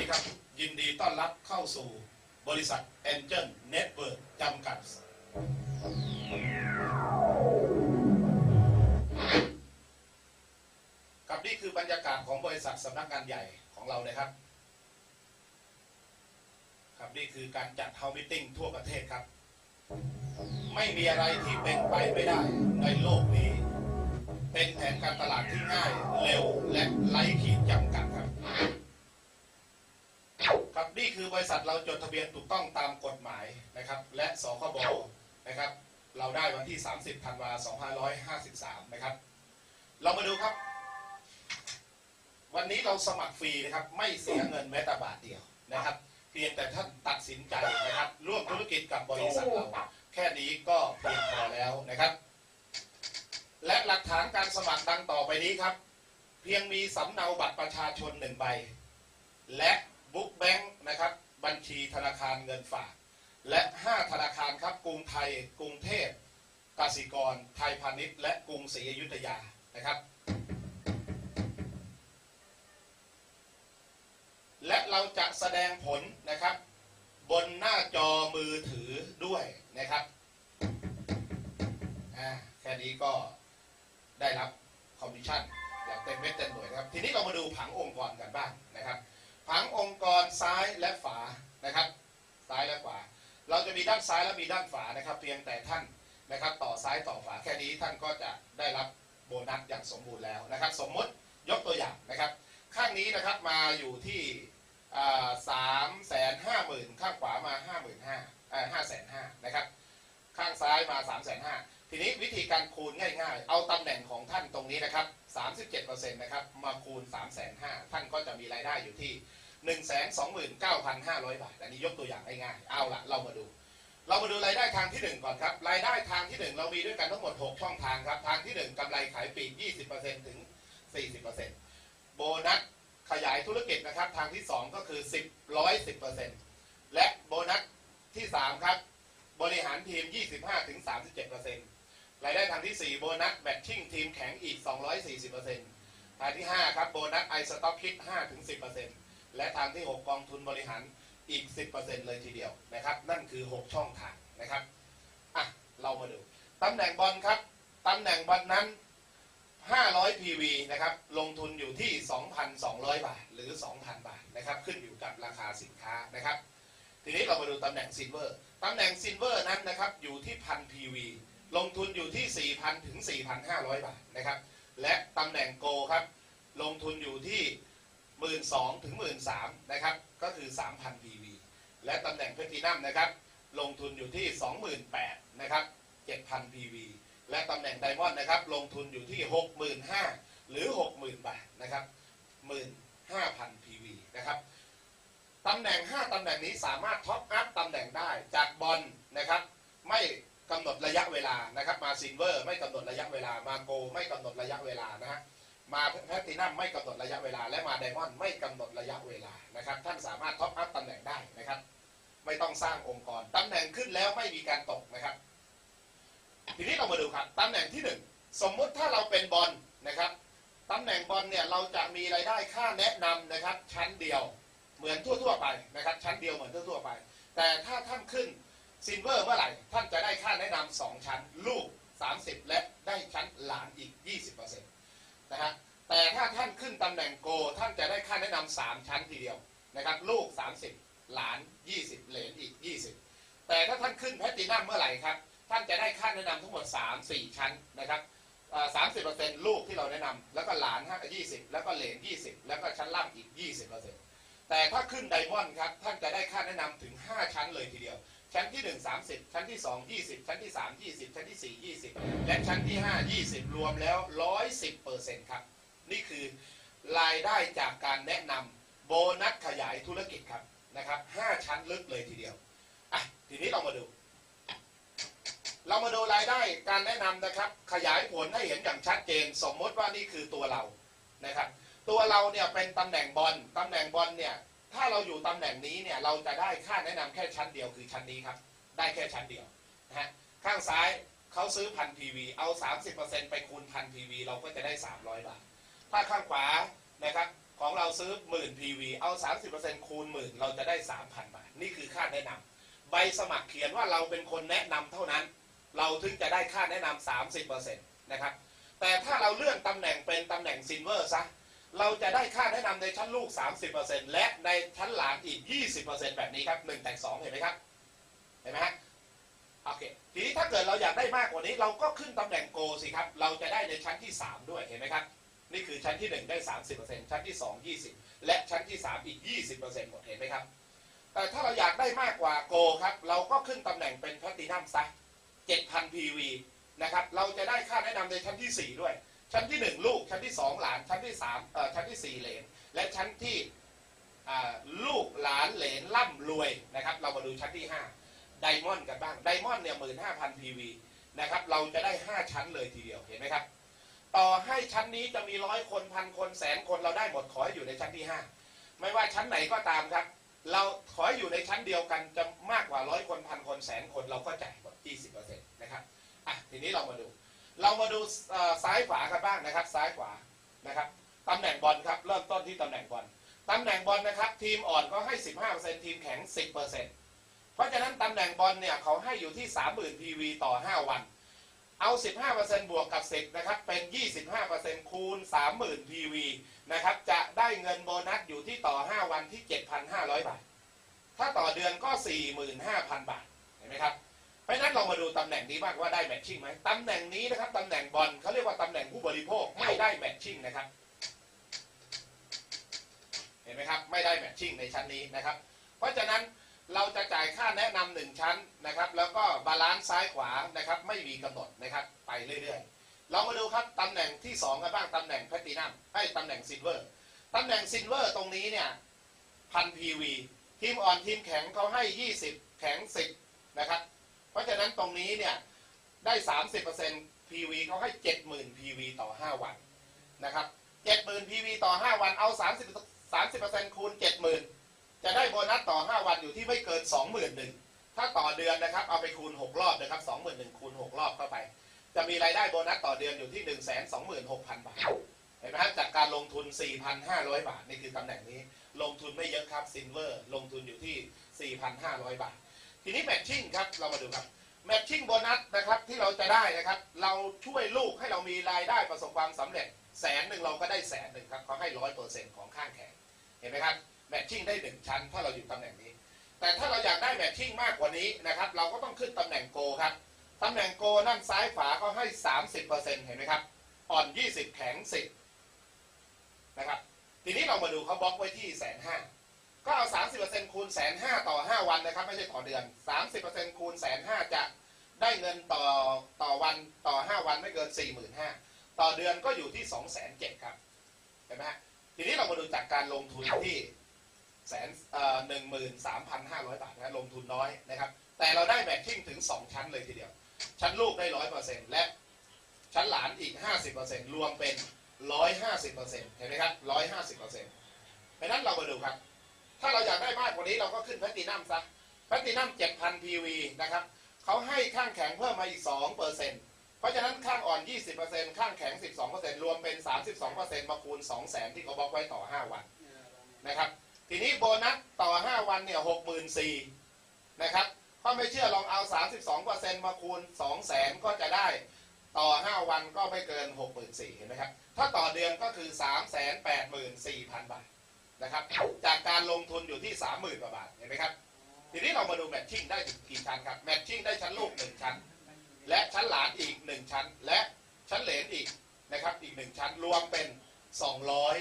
ครับยินดีต้อนรับเข้าสู่บริษัท Angel Network จำกัดครับนี่คือบรรยากาศของบริษัทสำนักงานใหญ่ของเรานะครับ ครับนี่คือการจัดเฮามิติ้งทั่วประเทศครับ ไม่มีอะไรที่เป็นไปไม่ได้ในโลกนี้ เป็นแผนการตลาดที่ง่าย เร็วและไร้ อบริษัทเราจดทะเบียนถูกต้องตามกฎหมายนะครับ และสคบนะครับ เราได้วันที่ 30ธันวา2553 นะครับ เรามาดูครับ วันนี้เราสมัครฟรีนะครับ ไม่เสียเงินแม้แต่บาทเดียวนะครับ เพียงแต่ท่านตัดสินใจนะครับ ร่วมธุรกิจกับบริษัทเรา แค่นี้ก็เพียงพอแล้วนะครับ และหลักฐานการสมัครดังต่อไปนี้ครับ เพียงมีสำเนาบัตรประชาชนหนึ่งใบ และ บุ๊กแบงค์นะครับบัญชีธนาคารเงินฝาก และ 5 ธนาคารครับกรุงไทย กรุงเทพกสิกร ไทยพาณิชย์ และกรุงศรีอยุธยานะครับ และเราจะแสดงผลนะครับ บนหน้าจอมือถือด้วยนะครับอ่าแค่นี้ก็ได้รับคอมมิชชั่นอย่างเต็มเม็ดเต็มหน่วยนะครับ ทีนี้เรามาดูผังองค์กรกันบ้างนะครับ ผังองค์กรซ้ายและฝานะครับ ซ้ายและขวาเราจะมีด้านซ้ายและมีด้านฝานะครับ เพียงแต่ท่านนะครับ ต่อซ้ายต่อฝาแค่นี้ท่านก็จะได้รับโบนัสอย่างสมบูรณ์แล้วนะครับ สมมติยกตัวอย่างนะครับ ข้างนี้นะครับมาอยู่ที่สามแสนห้าหมื่นข้างขวามาห้าหมื่นห้าห้าแสนห้านะครับ ข้างซ้ายมา3ามแสนห้าทีนี้วิธีการคูณง่ายๆ เอาตำแหน่งของท่านตรงนี้นะครับ37%นะครับ มาคูณ3ามแสนห้าท่านก็จะมีรายได้อยู่ที่ 1 2 9 5 0 0 บาท อันนี้ยกตัวอย่างง่ายๆเอาละเรามาดู เรามาดูรายได้ทางที่ 1 ก่อนครับ รายได้ทางที่ 1 เรามีด้วยกันทั้งหมด 6 ช่องทางครับ ทางที่ 1กำไรขายปีก20%ถึง 40%โบนัสขยายธุรกิจนะครับ ทางที่ 2 ก็คือ 10 110%และโบนัสที่ 3 ครับ บริหารทีม 25ถึง37%รายได้ทางที่ 4 โบนัสแบทชิ่งทีมแข็งอีก 240%ทางที่ 5 ครับ โบนัสไอสต็อกคิด5ถึง10% และทางที่ 6 กองทุนบริหารอีก 10%เลยทีเดียวนะครับ นั่นคือ 6 ช่องทางนะครับอะเรามาดูตำแหน่งบอลครับตำแหน่งบอลนั้น 500 PV นะครับ ลงทุนอยู่ที่ 2,200 บาท หรือ 2,000 บาทนะครับ ขึ้นอยู่กับราคาสินค้านะครับ ทีนี้เรามาดูตำแหน่งซิลเวอร์ตำแหน่งซิลเวอร์นั้นนะครับ อยู่ที่พัน PV ลงทุนอยู่ที่ 4,000 ถึง 4,500 บาทนะครับ และตำแหน่งโกครับ ลงทุนอยู่ที่ 12,000ถึง13,000นะครับก็คือ 3,000 PV และตำแหน่งเพทินัมนะครับลงทุนอยู่ที่ 28,000นะครับ7,000 PV และตำแหน่งไดมอนด์นะครับลงทุนอยู่ที่ 65,000หรือ 60,000 บาทนะครับ15,000 PV นะครับตำแหน่ง 5ตำแหน่งนี้สามารถท็อปอัพตำแหน่งได้จากบอลนะครับไม่กำหนดระยะเวลานะครับมาซิลเวอร์ ไม่กำหนดระยะเวลามาโก ไม่กำหนดระยะเวลานะฮะ มาแพลตินัมไม่กำหนดระยะเวลา และมาไดมอนด์ไม่กำหนดระยะเวลานะครับ ท่านสามารถท็อปอัพตำแหน่งได้นะครับ ไม่ต้องสร้างองค์กรตำแหน่งขึ้นแล้วไม่มีการตกนะครับ ทีนี้เรามาดูครับตำแหน่งที่หนึ่งสมมุติถ้าเราเป็นบอลนะครับตำแหน่งบอลเนี่ยเราจะมีรายได้ค่าแนะนำนะครับ ชั้นเดียวเหมือนทั่วๆไปนะครับ ชั้นเดียวเหมือนทั่วๆไป แต่ถ้าท่านขึ้นซิลเวอร์เมื่อไหร่ ท่านจะได้ค่าแนะนำสองชั้น ลูก 30 และได้ชั้นหลานอีก 20% นะฮะแต่ถ้าท่านขึ้นตำแหน่งโก ท่านจะได้ค่าแนะนำสามชั้นทีเดียวนะครับลูก 30 หลาน 20 เหลนอีก 20 แต่ถ้าท่านขึ้นแพลตินัมเมื่อไหร่ครับ ท่านจะได้ค่าแนะนำทั้งหมด 3 4 ชั้นนะครับสามสิบเปอร์เซ็นต์ลูกที่เราแนะนำแล้วก็หลานห้ายี่สิบแล้วก็เหลนยี่สิบแล้วก็ชั้นล่างอีกยี่สิบเปอร์เซ็นต์แต่ถ้าขึ้นไดมอนด์ครับ ท่านจะได้ค่าแนะนำถึง5ชั้นเลยทีเดียว ชั้นที่ 1 30 ชั้นที่ 2 20 ชั้นที่ 3 20 ชั้นที่ 4 20 และชั้นที่ 5 20 รวมแล้ว 110เปอร์เซ็นต์ครับ นี่คือรายได้จากการแนะนำโบนัสขยายธุรกิจครับนะครับ5ชั้นลึกเลยทีเดียวอะทีนี้เรามาดู เรามาดูรายได้การแนะนำนะครับ ขยายผลให้เห็นอย่างชัดเจน สมมติว่านี่คือตัวเรานะครับ ตัวเราเนี่ยเป็นตำแหน่งบอลตำแหน่งบอลเนี่ย ถ้าเราอยู่ตำแหน่งนี้เนี่ยเราจะได้ค่าแนะนำแค่ชั้นเดียวคือชั้นนี้ครับ ได้แค่ชั้นเดียวนะฮะข้างซ้ายเขาซื้อพัน PV เอา 30%ไปคูณพัน PV เราก็จะได้ 300 บาท ถ้าข้างขวานะครับของเราซื้อหมื่น PV เอา 30%คูณหมื่นเราจะได้ 3,000 บาท นี่คือค่าแนะนำใบสมัครเขียนว่าเราเป็นคนแนะนำเท่านั้น เราถึงจะได้ค่าแนะนำ30%นะครับแต่ถ้าเราเลื่อนตำแหน่งเป็นตำแหน่งซินเวอร์ซะ เราจะได้ค่าแนะนำในชั้นลูก 30%และในชั้นหลานอีก 20%แบบนี้ครับ1แต่ง2เห็นไหมครับ เห็นไหมฮะโอเคทีนี้ถ้าเกิดเราอยากได้มากกว่านี้ เราก็ขึ้นตำแหน่งโกสิครับ เราจะได้ในชั้นที่ 3 ด้วยเห็นไหมครับ นี่คือชั้นที่ 1 ได้ 30%ชั้นที่ 2 20 และชั้นที่ 3 อีก 20%หมดเห็นไหมครับ แต่ถ้าเราอยากได้มากกว่าโกครับ เราก็ขึ้นตำแหน่งเป็นแพลตินัมซะ7,000 PV นะครับ เราจะได้ค่าแนะนำในชั้นที่ 4 ด้วย ชั้นที่1ลูก ชั้นที่2หลาน ชั้นที่3เอ่อชั้นที่4เหลน และชั้นที่อ่าลูกหลานเหลนร่ำรวยนะครับ เรามาดูชั้นที่5ไดมอนด์กันบ้าง ไดมอนด์เนี่ยหมื่นห้าพัน PV นะครับ เราจะได้5ชั้นเลยทีเดียว เห็นไหมครับ ต่อให้ชั้นนี้จะมีร้อยคนพันคนแสนคนเราได้หมดขอให้อยู่ในชั้นที่5ไม่ว่าชั้นไหนก็ตามครับ เราขอให้อยู่ในชั้นเดียวกันจะมากกว่าร้อยคนพันคนแสนคนเราก็จ่ายหมด20%นะครับ อะ ทีนี้เรามาดู เรามาดูซ้ายขวากันบ้างนะครับ ซ้ายขวานะครับตำแหน่งบอลครับเริ่มต้นที่ตำแหน่งบอลตำแหน่งบอลนะครับ ทีมอ่อนก็ให้ 15%ทีมแข็ง 10%เพราะฉะนั้นตำแหน่งบอลเนี่ยเขาให้อยู่ที่ 30,000 PV ต่อ 5 วัน เอา 15%บวกกับ 10นะครับเป็น 25%คูณ 30,000 PV นะครับจะได้เงินโบนัสอยู่ที่ต่อ 5 วันที่ 7,500 บาท ถ้าต่อเดือนก็ 45,000 บาทเห็นไหมครับ เพราะฉะนั้นเรามาดูตำแหน่งนี้บ้างว่าได้แมทชิ่งไหมตำแหน่งนี้นะครับตำแหน่งบอลเขาเรียกว่าตำแหน่งผู้บริโภคไม่ได้แมทชิ่งนะครับ เห็นไหมครับ ไม่ได้แมทชิ่งในชั้นนี้นะครับ เพราะฉะนั้นเราจะจ่ายค่าแนะนำหนึ่งชั้นนะครับ แล้วก็บาลานซ์ซ้ายขวานะครับ ไม่มีกำหนดนะครับ ไปเรื่อยๆ เรามาดูครับตำแหน่งที่สองกันบ้างตำแหน่งแพลตินัมให้ตำแหน่งซิลเวอร์ตำแหน่งซิลเวอร์ตรงนี้เนี่ยพันพีวีทีมอ่อนทีมแข็งเขาให้ 20 แข็ง 10 นะครับ เพราะฉะนั้นตรงนี้เนี่ยได้ 30% PV เขาให้ 70,000 PV ต่อ 5 วันนะครับ 70,000 PV ต่อ 5 วันเอา 30 30%คูณ 70,000 จะได้โบนัสต่อ 5 วันอยู่ที่ไม่เกิน 21,000ถ้าต่อเดือนนะครับเอาไปคูณ 6 รอบนะครับ21,000คูณ 6 รอบเข้าไป จะมีรายได้โบนัสต่อเดือนอยู่ที่ 126,000 บาทเห็นไหมครับจากการลงทุน 4,500 บาท นี่คือตำแหน่งนี้ ลงทุนไม่เยอะครับซินเวอร์ ลงทุนอยู่ที่ 4,500 บาท ทีนี้แมทชิ่งครับเรามาดูครับแมทชิ่งโบนัสนะครับที่เราจะได้นะครับ เราช่วยลูกให้เรามีรายได้ประสบความสำเร็จแสนหนึ่งเราก็ได้แสนหนึ่งครับเขาให้ร้อยเปอร์เซ็นต์ของข้างแขนเห็นไหมครับแมทชิ่งได้หนึ่งชั้น ถ้าเราอยู่ตำแหน่งนี้ แต่ถ้าเราอยากได้แมทชิ่งมากกว่านี้นะครับ เราก็ต้องขึ้นตำแหน่งโกครับตำแหน่งโกนั่นซ้ายขวาเขาให้สามสิบเปอร์เซ็นต์เห็นไหมครับอ่อนยี่สิบแข็งสิบนะครับ ทีนี้เรามาดูเขาบล็อกไว้ที่แสนห้า ก็เอา 30%คูณแสนห้าต่อ 5 วันนะครับ ไม่ใช่ต่อเดือน 30%คูณแสนห้าจะได้เงินต่อต่อวันต่อ 5 วันไม่เกิน 45,000ต่อเดือนก็อยู่ที่207,000ครับเห็นไหมฮะทีนี้เรามาดูจากการลงทุนที่แสนเอ่อหนึ่งหมื่นสามพันห้าร้อยบาทนะลงทุนน้อยนะครับ แต่เราได้แมทชิ่งถึง 2 ชั้นเลยทีเดียว ชั้นลูกได้ร้อยเปอร์เซ็นต์และชั้นหลานอีก50%รวมเป็น150%เปอร์เซ็นต์เห็นไหมครับ150%เพราะฉะนั้นเรามาดูครับ ถ้าเราอยากได้มากกว่านี้เราก็ขึ้นแพลตตินัมซะแพลตตินัม7,000 PV นะครับเขาให้ข้างแข็งเพิ่มมาอีก2เปอร์เซ็นต์เพราะฉะนั้นข้างอ่อน 20%ข้างแข็ง 12%รวมเป็น 32%มาคูณ 200,000 ที่เขาบอกไว้ต่อ 5 วันนะครับทีนี้โบนัสต่อ 5 วันเนี่ย64,000นะครับถ้าไม่เชื่อลองเอา 32%มาคูณ 200,000 ก็จะได้ต่อ 5 วันก็ไม่เกิน 64,000เห็นไหมครับ ถ้าต่อเดือนก็คือ 384,000 บาท นะครับ จากการลงทุนอยู่ที่ 30,000กว่าบาทเห็นไหมครับ ทีนี้เรามาดูแมทชิ่งได้กี่ชั้นครับ แมทชิ่งได้ชั้นลูก 1 ชั้น และชั้นหลานอีก 1 ชั้น และชั้นเหลนอีกนะครับอีก 1 ชั้นรวมเป็น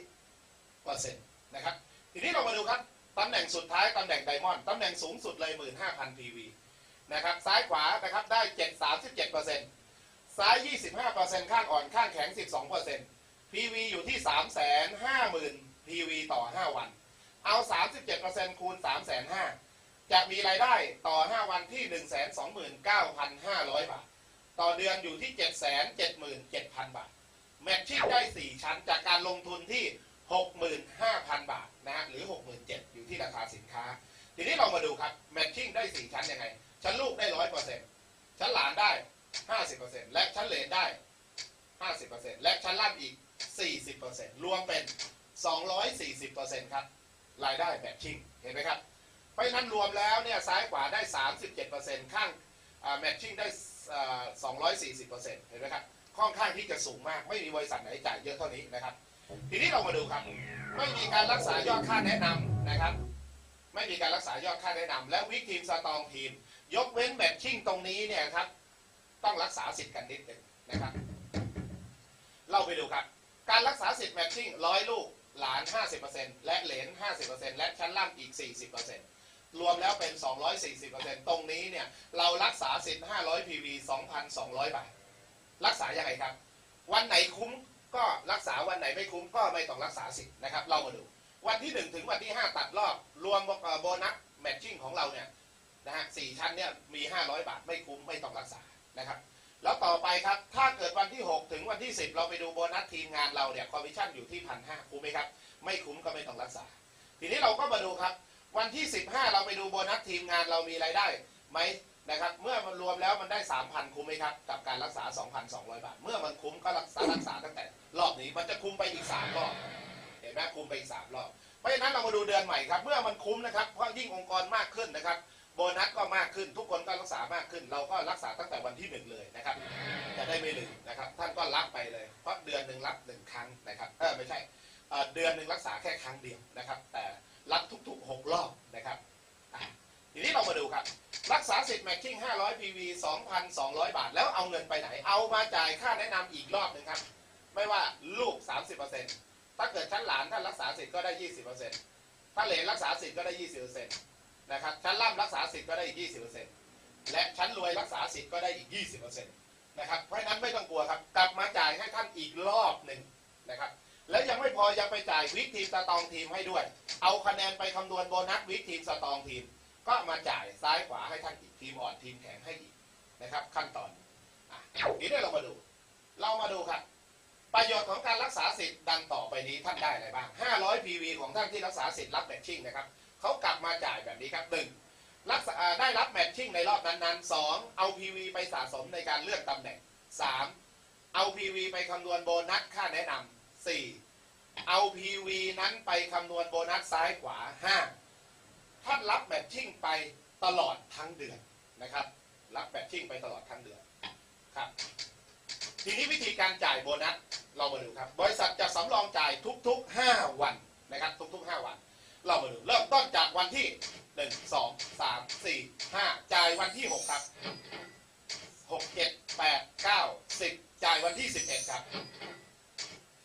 200เปอร์เซ็นต์นะครับ ทีนี้เรามาดูครับตำแหน่งสุดท้ายตำแหน่งไดมอนด์ตำแหน่งสูงสุดเลย 15,000 PV นะครับซ้ายขวานะครับได้ 7 37เปอร์เซ็นต์ซ้าย 25เปอร์เซ็นต์ข้างอ่อนข้างแข็ง 12เปอร์เซ็นต์ PV อยู่ ที่350,000 PV ต่อ 5 วัน เอา 37%คูณ 3,500จะมีรายได้ต่อ 5 วันที่ 129,500 บาท ต่อเดือนอยู่ที่ 777,000 บาท แมทชิ่งได้ 4 ชั้นจากการลงทุนที่ 65,000 บาทนะฮะหรือ 67,000อยู่ที่ราคาสินค้า ทีนี้เรามาดูครับแมทชิ่งได้ 4 ชั้นยังไง ชั้นลูกได้ 100%ชั้นหลานได้ 50%และชั้นเหลนได้ 50%และชั้นล่างอีก 40%รวมเป็น 240%ครับ รายได้แบบชิ่งเห็นไหมครับ เพราะฉะนั้นรวมแล้วเนี่ยซ้ายขวาได้ 37%ข้างแมทชิ่งได้อ่า240%เห็นไหมครับ ค่อนข้างที่จะสูงมาก ไม่มีบริษัทไหนจ่ายเยอะเท่านี้นะครับ ทีนี้เรามาดูครับ ไม่มีการรักษายอดค่าแนะนำนะครับ ไม่มีการรักษายอดค่าแนะนำและวิกทีมสตองทีม ยกเว้นแมทชิ่งตรงนี้เนี่ยครับ ต้องรักษาสิทธิ์กันนิดหนึ่งนะครับ เราไปดูครับ การรักษาสิทธิ์แมทชิ่งร้อยลูก หลาน 50%และเหลน 50%และชั้นล่างอีก 40%รวมแล้วเป็น 240%ตรงนี้เนี่ย เรารักษาสิทธิ์500 PV 2,200 บาท รักษายังไงครับ วันไหนคุ้มก็รักษาวันไหนไม่คุ้มก็ไม่ต้องรักษาสิทธิ์นะครับ เรามาดู วันที่ 1 ถึงวันที่ 5 ตัดรอบ รวมโบนัสแมทชิ่งของเราเนี่ยนะฮะสี่ชั้นเนี่ยมี 500 บาทไม่คุ้มไม่ต้องรักษานะครับ แล้วต่อไปครับ ถ้าเกิดวันที่ 6 ถึงวันที่ 10 เราไปดูโบนัสทีมงานเราเนี่ยคอมมิชชั่นอยู่ที่พันห้าคุ้มไหมครับ ไม่คุ้มก็ไม่ต้องรักษา ทีนี้เราก็มาดูครับ วันที่ 15 เราไปดูโบนัสทีมงานเรามีรายได้ไหมนะครับ เมื่อมันรวมแล้วมันได้ 3,000 คุ้มไหมครับ กับการรักษา 2,200 บาท เมื่อมันคุ้มก็รักษารักษาตั้งแต่ รอบนี้มันจะคุ้มไปอีก3รอบเห็นไหมคุ้มไปอีก3รอบเพราะฉะนั้นเรามาดูเดือนใหม่ครับ เมื่อมันคุ้มนะครับเพราะยิ่งองค์กรมากขึ้นนะครับ โบนัสก็มากขึ้น ทุกคนก็รักษามากขึ้น เราก็รักษาตั้งแต่วันที่หนึ่งเลยนะครับ จะได้ไม่ลืมนะครับ ท่านก็รับไปเลย เพราะเดือนหนึ่งรับหนึ่งครั้งนะครับเออไม่ใช่เดือนหนึ่งรักษาแค่ครั้งเดียวนะครับ แต่รับทุกๆ6รอบนะครับทีนี้เรามาดูครับ รักษาสิทธิ์แมทชิ่ง500 PV 2,200 บาท แล้วเอาเงินไปไหน เอามาจ่ายค่าแนะนำอีกรอบหนึ่งครับ ไม่ว่าลูก 30%ถ้าเกิดชั้นหลานท่านรักษาสิทธิ์ก็ได้ 20%ถ้าเหลนรักษาสิทธิ์ก็ได้ 20% นะครับชั้นล่ำรักษาสิทธิ์ก็ได้อีก 20%และชั้นรวยรักษาสิทธิ์ก็ได้อีก 20%นะครับเพราะฉะนั้นไม่ต้องกลัวครับ กลับมาจ่ายให้ท่านอีกรอบหนึ่งนะครับแล้วยังไม่พอยังไปจ่ายวิกทีมสตองทีมให้ด้วย เอาคะแนนไปคำนวณโบนัสวิกทีมสตองทีม ก็มาจ่ายซ้ายขวาให้ท่านอีกทีมอ่อนทีมแข็งให้อีกนะครับ ขั้นตอนอทีนี้เรามาดู เรามาดูครับประโยชน์ของการรักษาสิทธิ์ดังต่อไปนี้ท่านได้อะไรบ้าง 500 PV ของท่านที่รักษาสิทธิ์รับแมทชิ่งนะครับ เขากลับมาจ่ายแบบนี้ครับหนึ่งรักษาได้รับแมทชิ่งในรอบนั้นๆสองเอา PV ไปสะสมในการเลือนตำแหน่งสามเอา PV ไปคำนวณโบนัสค่าแนะนำสี่เอา PV นั้นไปคำนวณโบนัสซ้ายขวาห้าท่านรับแมทชิ่งไปตลอดทั้งเดือนนะครับ รับแมทชิ่งไปตลอดทั้งเดือนครับ ทีนี้วิธีการจ่ายโบนัสเรามาดูครับ บริษัทจะสำรองจ่ายทุกๆ 5 วันนะครับ ทุกๆ 5 วัน เรามาดู เวันที่หนึ่งสองสามสี่ห้าจ่ายวันที่หกครับหกเจ็ดแปดเก้าสิบจ่ายวันที่สิบเอ็ดครับ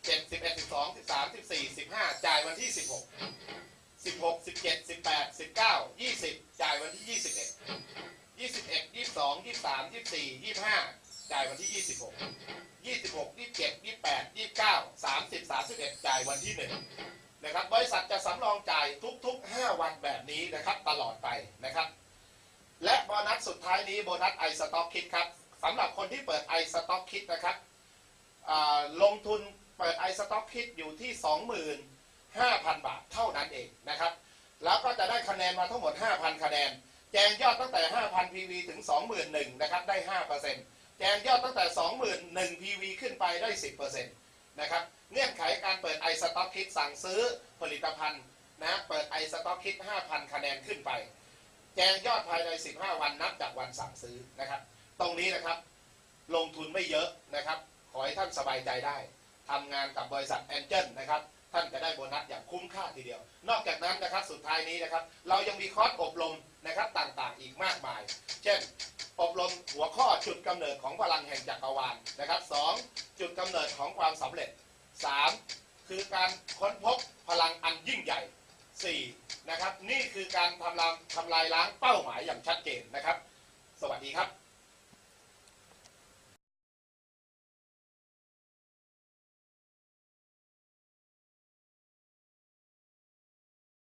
เจ็ดสิบเอ็ดสิบสองสิบสามสิบสี่สิบห้าจ่ายวันที่สิบหกสิบหกสิบเจ็ดสิบแปดสิบเก้ายี่สิบจ่ายวันที่ยี่สิบเอ็ดยี่สิบเอ็ดยี่สองยี่สามยี่สี่ยี่ห้าจ่ายวันที่ยี่สิบหกยี่สิบหกยี่เจ็ดยี่แปดยี่เก้าสามสิบสามสิบเอ็ดจ่ายวันที่หนึ่ง นะครับบริษัทจะสำรองจ่ายทุก ๆ 5 วันแบบนี้นะครับตลอดไปนะครับ และโบนัสสุดท้ายนี้โบนัสไอสต็อกคิดครับสำหรับคนที่เปิดไอสต็อกคิดนะครับลงทุนเปิดไอสต็อกคิดอยู่ที่ 25,000 บาทเท่านั้นเองนะครับ แล้วก็จะได้คะแนนมาทั้งหมด 5,000 คะแนน แจงยอดตั้งแต่ 5,000 PV ถึง 21,000นะครับได้ 5%แจงยอดตั้งแต่ 21,000 PV ขึ้นไปได้ 10% นะครับเงื่อนไขการเปิดไอสต็อกคิดสั่งซื้อผลิตภัณฑ์นะเปิดไอสต็อกคิด5,000 คะแนนขึ้นไป แจงยอดภายใน 15 วันนับจากวันสั่งซื้อนะครับ ตรงนี้นะครับลงทุนไม่เยอะนะครับ ขอให้ท่านสบายใจได้ทำงานกับบริษัทแอนเจลนะครับท่านจะได้โบนัสอย่างคุ้มค่าทีเดียว นอกจากนั้นนะครับสุดท้ายนี้นะครับ เรายังมีคอร์สอบรมนะครับต่างๆ อีกมากมาย เช่น อบรมหัวข้อจุดกำเนิดของพลังแห่งจักรวาลนะครับสองจุดกำเนิดของความสำเร็จสามคือการค้นพบพลังอันยิ่งใหญ่สี่นะครับนี่คือการทำลายทำลายล้างเป้าหมายอย่างชัดเจนนะครับ สวัสดีครับ